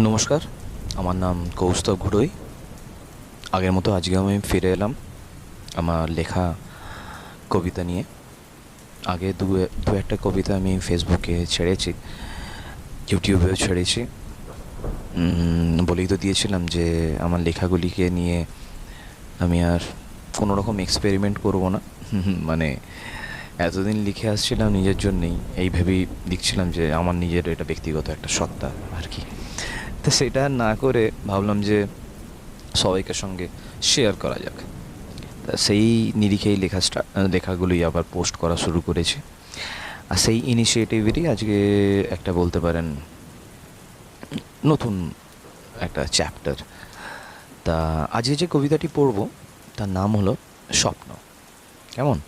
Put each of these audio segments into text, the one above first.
নমস্কার, আমার নাম কৌস্তব ঘুড়ই। আগের মতো আজকে আমি ফিরে এলাম আমার লেখা কবিতা নিয়ে। আগে দু দু একটা কবিতা আমি ফেসবুকে ছেড়েছি, ইউটিউবেও ছেড়েছি। বলেই তো দিয়েছিলাম যে আমার লেখাগুলিকে নিয়ে আমি আর কোনো রকম এক্সপেরিমেন্ট করব না। মানে এতদিন লিখে আসছিলাম, নিজের জন্যেই। এই ভেবেই লিখছিলাম যে আমার নিজের এটা ব্যক্তিগত একটা সত্তা, আর কি। তো সেটা না করে ভাবলাম যে সবাইকে সঙ্গে শেয়ার করা যাক। তা সেই নিরিখেই লেখা লেখাগুলোই আবার পোস্ট করা শুরু করেছি। আর সেই ইনিশিয়েটিভেরই আজকে একটা বলতে পারেন নতুন একটা চ্যাপ্টার তা আজকে যে কবিতাটি পড়ব, তার নাম হলো স্বপ্ন। কেমন?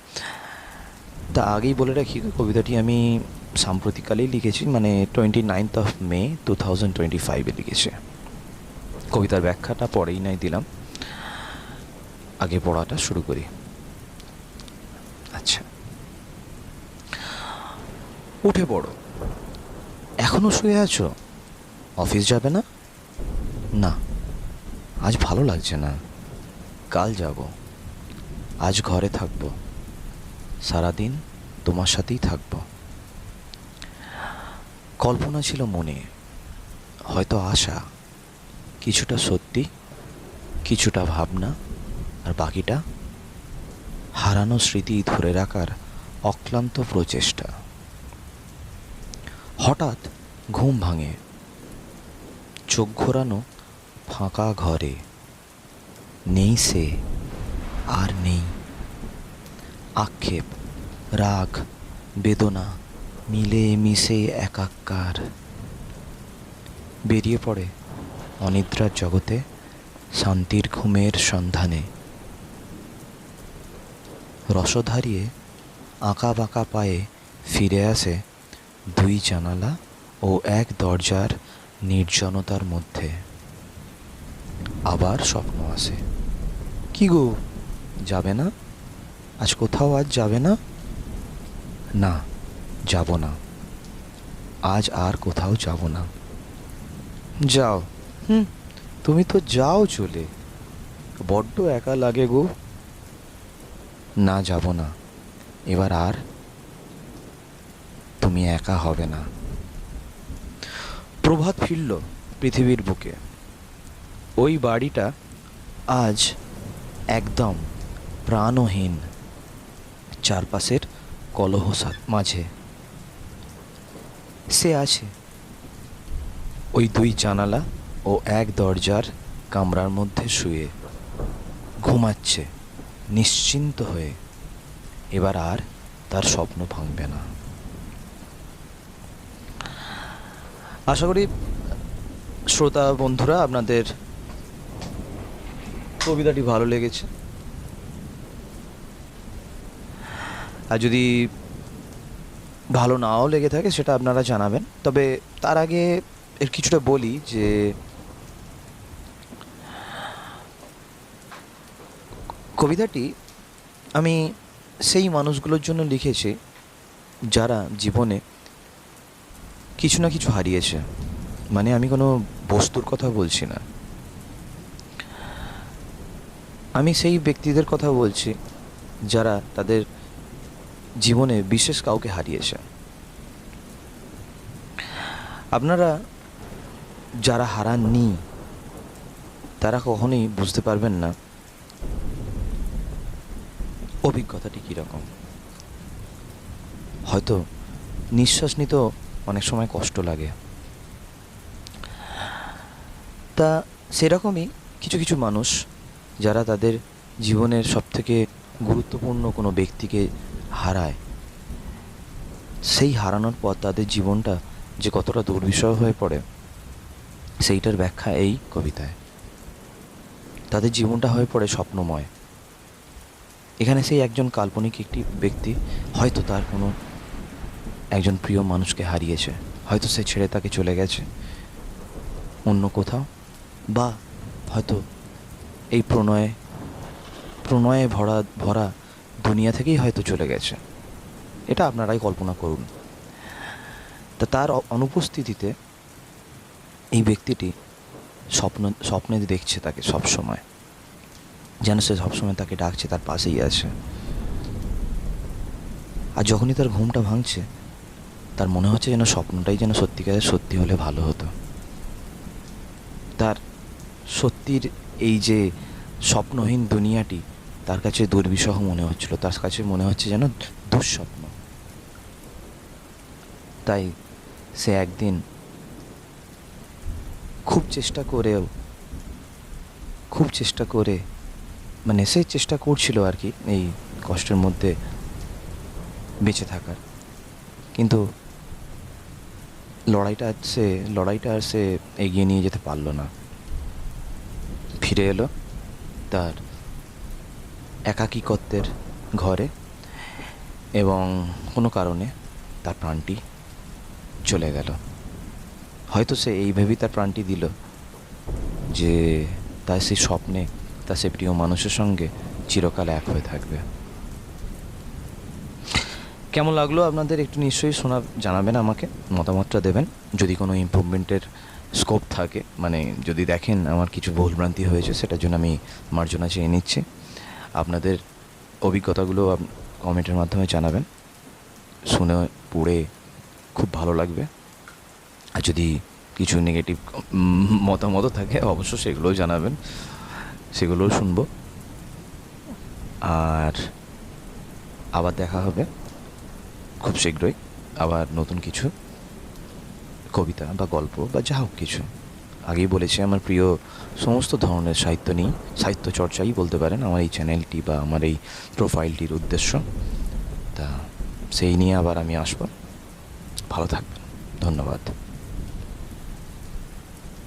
তা আগেই বলে রাখি কবিতাটি আমি সাম্প্রতিককালেই লিখেছি মানে twenty ninth of May two thousand twenty ফাইভে লিখেছি। কবিতার ব্যাখ্যাটা পরেই নাই দিলাম। আগে পড়াটা শুরু করি। আচ্ছা। উঠে পড়ো। এখনও শুয়ে আছো? অফিস যাবে না? না। আজ ভালো লাগছে না। কাল যাব। আজ ঘরে থাকব। সারাদিন তোমার সাথেই থাকব। কল্পনা ছিল মনে, হয়তো আশা, কিছুটা সত্যি, কিছুটা ভাবনা, আর বাকিটা হারানো স্মৃতি ধরে রাখার অক্লান্ত প্রচেষ্টা। হঠাৎ ঘুম ভাঙে, চোখ ঘোরানো ফাঁকা ঘরে, নেই সে, আর নেই। আক্ষেপ, রাগ, বেদনা মিলে মিশে একাকার। বেরিয়ে পড়ে অনিদ্রার জগতে, শান্তির ঘুমের সন্ধানে। রসধারিয়ে আঁকা বাঁকা পায়ে ফিরে আসে দুই জানালা ও এক দরজার নির্জনতার মধ্যে। আবার স্বপ্ন আসে। কি গো, যাবে না? আজ কোথাও আজ যাবে না? না। যাব না। আজ আর কোথাও যাব না। যাও। হুম, তুমি তো যাও চলে। বড্ড একা লাগে গো। না যাব না। এবার আর তুমি একা হবে না। প্রভাত ফিরল পৃথিবীর বুকে। ওই বাড়িটা আজ একদম প্রাণহীন। চারপাশের কলহ মাঝে। সে আছে। ওই দুই জানালা ও এক দরজার কামরার মধ্যে শুয়ে ঘুমাচ্ছে, নিশ্চিন্ত হয়ে। এবার আর তার স্বপ্ন ভাঙবে না। আশা করি শ্রোতা বন্ধুরা, আপনাদের কবিতাটি ভালো লেগেছে। আর যদি ভালো নাও লেগে থাকে সেটা আপনারা জানাবেন। তবে তার আগে এর কিছুটা বলি যে কবিতাটি আমি সেই মানুষগুলোর জন্য লিখেছি যারা জীবনে কিছু না কিছু হারিয়েছে। মানে আমি কোনো বস্তুর কথা বলছি না। আমি সেই ব্যক্তিদের কথা বলছি যারা তাদের জীবনে বিশেষ কাউকে হারিয়েছে। আপনারা যারা হারাননি, তারা কখনোই বুঝতে পারবেন না অভিজ্ঞতাটি কীরকম। হয়তো নিঃশ্বাস নিতেও অনেক সময় কষ্ট লাগে। তা সেরকমই কিছু কিছু মানুষ, যারা তাদের জীবনের সবথেকে গুরুত্বপূর্ণ কোনো ব্যক্তিকে হারায়। সেই হারানোর পর তাদের জীবনটা যে কতটা দুর্বিষহ হয়ে পড়ে, সেইটার ব্যাখ্যা এই কবিতায়। তাদের জীবনটা হয়ে পড়ে স্বপ্নময়। এখানে সেই একজন কাল্পনিক একটি ব্যক্তি হয়তো তার কোনো একজন প্রিয় মানুষকে হারিয়েছে, হয়তো সে ছেড়ে তাকে চলে গেছে, অন্য কোথাও, বা হয়তো এই প্রণয়ে প্রণয়ে ভরা ভরা দুনিয়া থেকেই হয়তো চলে গেছে। এটা আপনারাই কল্পনা করুন। তা তার অনুপস্থিতিতে এই ব্যক্তিটি স্বপ্ন, স্বপ্নে দেখছে তাকে সব সময় যেন সে সবসময় তাকে ডাকছে, তার পাশেই আছে। আর যখনই তার ঘুমটা ভাঙছে, তার মনে হচ্ছে যেন স্বপ্নটাই যেন সত্যিকারের সত্যি হলে ভালো হতো। তার সত্যির এই যে স্বপ্নহীন দুনিয়াটি তার কাছে দুর্বিষহ মনে হচ্ছিল। তার কাছে মনে হচ্ছে যেন দুঃস্বপ্ন। তাই সে একদিন খুব চেষ্টা করেও, খুব চেষ্টা করে মানে সে চেষ্টা করছিল আর কি এই কষ্টের মধ্যে বেঁচে থাকার। কিন্তু লড়াইটা সে, লড়াইটা আর সে এগিয়ে নিয়ে যেতে পারল না। ফিরে এলো তার একাকিকত্বের ঘরে এবং কোনো কারণে তার প্রাণটি চলে গেল। হয়তো সে এই ভেবেই তার প্রাণটি দিল যে তার সেই স্বপ্নে তার সে প্রিয় মানুষের সঙ্গে চিরকাল এক হয়ে থাকবে। কেমন লাগল আপনাদের একটু নিশ্চয়ই শোনা, জানাবেন আমাকে, মতামতটা দেবেন। যদি কোনো ইমপ্রুভমেন্টের স্কোপ থাকে মানে যদি দেখেন আমার কিছু ভুলভ্রান্তি হয়েছে, সেটার জন্য আমি মার্জনা চেয়ে নিচ্ছি। আপনাদের অভিজ্ঞতাগুলো কমেন্টের মাধ্যমে জানাবেন। শুনে পড়ে খুব ভালো লাগবে। আর যদি কিছু নেগেটিভ মতামত থাকে, অবশ্য সেগুলোও জানাবেন। সেগুলোও শুনব। আর আবার দেখা হবে। খুব শীঘ্রই আবার নতুন কিছু, কবিতা বা গল্প বা যা হোক কিছু। আগেই বলেছি, আমার প্রিয় সমস্ত ধরনের সাহিত্য নিয়ে, সাহিত্য চর্চাই বলতে পারেন আমার এই চ্যানেলটি বা আমার এই প্রোফাইলটির উদ্দেশ্য। তা সেই নিয়ে আবার আমি আসব। ভালো থাকবেন। ধন্যবাদ।